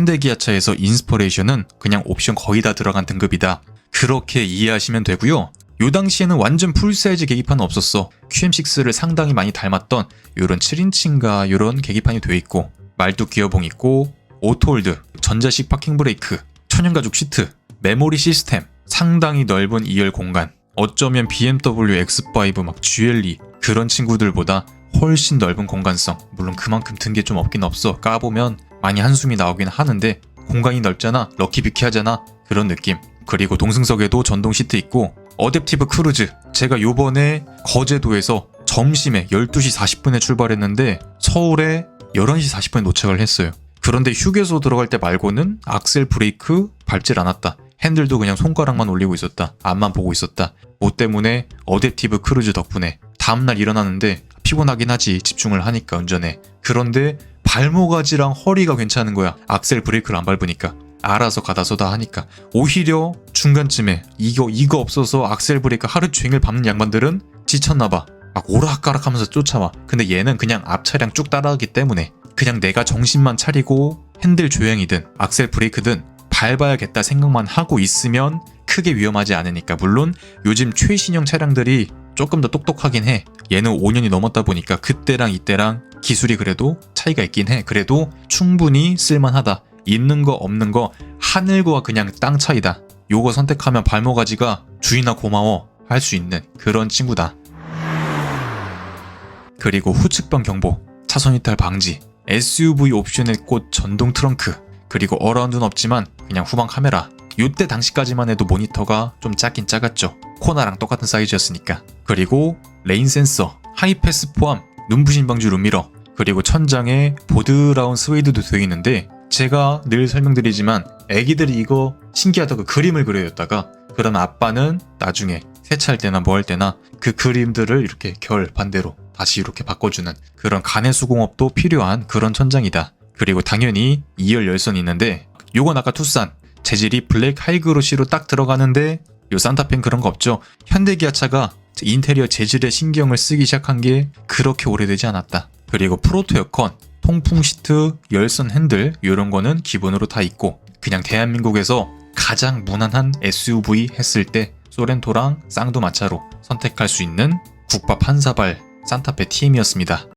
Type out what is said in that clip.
현대기아차에서 인스퍼레이션은 그냥 옵션 거의 다 들어간 등급이다. 그렇게 이해하시면 되고요. 요 당시에는 완전 풀사이즈 계기판은 없었어. QM6를 상당히 많이 닮았던 요런 7인치인가 요런 계기판이 돼 있고 말뚝 기어봉 있고 오토홀드, 전자식 파킹 브레이크, 천연가죽 시트, 메모리 시스템, 상당히 넓은 2열 공간. 어쩌면 BMW X5 막 GLE 그런 친구들보다 훨씬 넓은 공간성. 물론 그만큼 든 게 좀 없긴 없어. 까보면 많이 한숨이 나오긴 하는데 공간이 넓잖아. 럭키비키하잖아. 그런 느낌. 그리고 동승석에도 전동 시트 있고 어댑티브 크루즈. 제가 요번에 거제도에서 점심에 12시 40분에 출발했는데 서울에 11시 40분에 도착을 했어요. 그런데 휴게소 들어갈 때 말고는 악셀 브레이크 밟질 않았다. 핸들도 그냥 손가락만 올리고 있었다. 앞만 보고 있었다. 뭐 때문에 어댑티브 크루즈 덕분에 다음날 일어나는데 피곤하긴 하지 집중을 하니까 운전에. 그런데 발목아지랑 허리가 괜찮은 거야. 악셀 브레이크를 안 밟으니까. 알아서 가다 서다 하니까. 오히려 중간쯤에 이거 이거 없어서 악셀 브레이크 하루 종일 밟는 양반들은 지쳤나봐. 막 오락가락하면서 쫓아와. 근데 얘는 그냥 앞 차량 쭉 따라가기 때문에 그냥 내가 정신만 차리고 핸들 조향이든 악셀 브레이크든 밟아야겠다 생각만 하고 있으면 크게 위험하지 않으니까. 물론 요즘 최신형 차량들이 조금 더 똑똑하긴 해. 얘는 5년이 넘었다 보니까 그때랑 이때랑 기술이 그래도 차이가 있긴 해 그래도 충분히 쓸만하다 있는 거 없는 거 하늘과 그냥 땅 차이다 요거 선택하면 발모가지가 주인아 고마워 할 수 있는 그런 친구다 그리고 후측방 경보, 차선 이탈 방지, SUV 옵션의 꽃 전동 트렁크, 그리고 어라운드는 없지만 그냥 후방 카메라. 요때 당시까지만 해도 모니터가 좀 작긴 작았죠. 코나랑 똑같은 사이즈였으니까. 그리고 레인 센서, 하이패스 포함, 눈부신 방지 룸미러, 그리고 천장에 보드라운 스웨이드도 되어 있는데 제가 늘 설명드리지만 애기들이 이거 신기하다고 그림을 그려였다가 그럼 아빠는 나중에 세차할 때나 뭐 할 때나 그 그림들을 이렇게 결 반대로 다시 이렇게 바꿔주는 그런 간의 수공업도 필요한 그런 천장이다. 그리고 당연히 2열 열선이 있는데 요건 아까 투싼 재질이 블랙 하이그로시로 딱 들어가는데 요 산타페는 그런 거 없죠. 현대 기아차가 인테리어 재질에 신경을 쓰기 시작한 게 그렇게 오래되지 않았다. 그리고 프로토 에어컨, 통풍 시트, 열선 핸들 이런 거는 기본으로 다 있고 그냥 대한민국에서 가장 무난한 SUV 했을 때 소렌토랑 쌍두마차로 선택할 수 있는 국밥 한 사발 산타페 TM이었습니다.